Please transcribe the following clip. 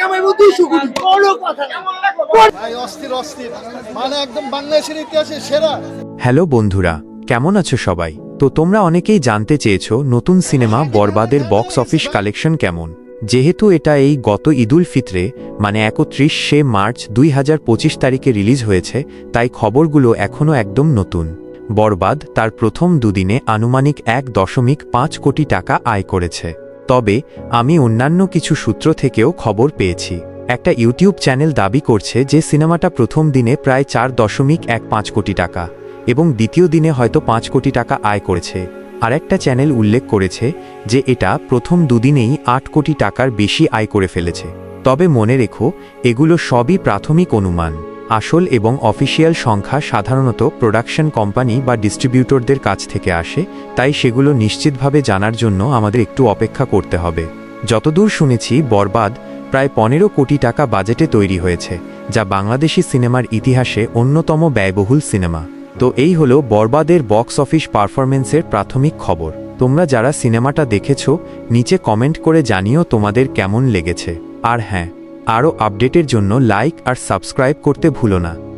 কামাইবো দুইশো কোটি বড় কথা। ভাই অস্থির অস্থির। মানে একদম বাংলাদেশের ইতিহাসে সেরা। হ্যালো বন্ধুরা কেমন আছো সবাই? তো তোমরা অনেকেই জানতে চেয়েছো নতুন সিনেমা বরবাদের বক্স অফিস কালেকশন কেমন। যেহেতু এটা এই গত ঈদুল ফিতরে মানে একত্রিশ সে মার্চ দুই হাজার পঁচিশ তারিখে রিলিজ হয়েছে তাই খবরগুলো এখনও একদম নতুন। বরবাদ তার প্রথম দুদিনে আনুমানিক এক দশমিক পাঁচ কোটি টাকা আয় করেছে। তবে আমি অন্যান্য কিছু সূত্র থেকেও খবর পেয়েছি। একটা ইউটিউব চ্যানেল দাবি করছে যে সিনেমাটা প্রথম দিনে প্রায় চার দশমিক এক পাঁচ কোটি টাকা এবং দ্বিতীয় দিনে হয়তো পাঁচ কোটি টাকা আয় করেছে। আর একটা চ্যানেল উল্লেখ করেছে যে এটা প্রথম দুদিনেই আট কোটি টাকার বেশি আয় করে ফেলেছে। তবে মনে রেখো, এগুলো সবই প্রাথমিক অনুমান। আসল এবং অফিসিয়াল সংখ্যা সাধারণত প্রোডাকশন কোম্পানি বা ডিস্ট্রিবিউটরদের কাছ থেকে আসে, তাই সেগুলো নিশ্চিতভাবে জানার জন্য আমাদের একটু অপেক্ষা করতে হবে। যতদূর শুনেছি, বরবাদ প্রায় পনেরো কোটি টাকা বাজেটে তৈরি হয়েছে, যা বাংলাদেশি সিনেমার ইতিহাসে অন্যতম ব্যয়বহুল সিনেমা। তো এই হলো বরবাদের বক্স অফিস পারফরমেন্সের প্রাথমিক খবর। তোমরা যারা সিনেমাটা দেখেছ, নিচে কমেন্ট করে জানিও তোমাদের কেমন লেগেছে। আর হ্যাঁ আরও আপডেটের জন্য লাইক আর সাবস্ক্রাইব করতে ভুলো না।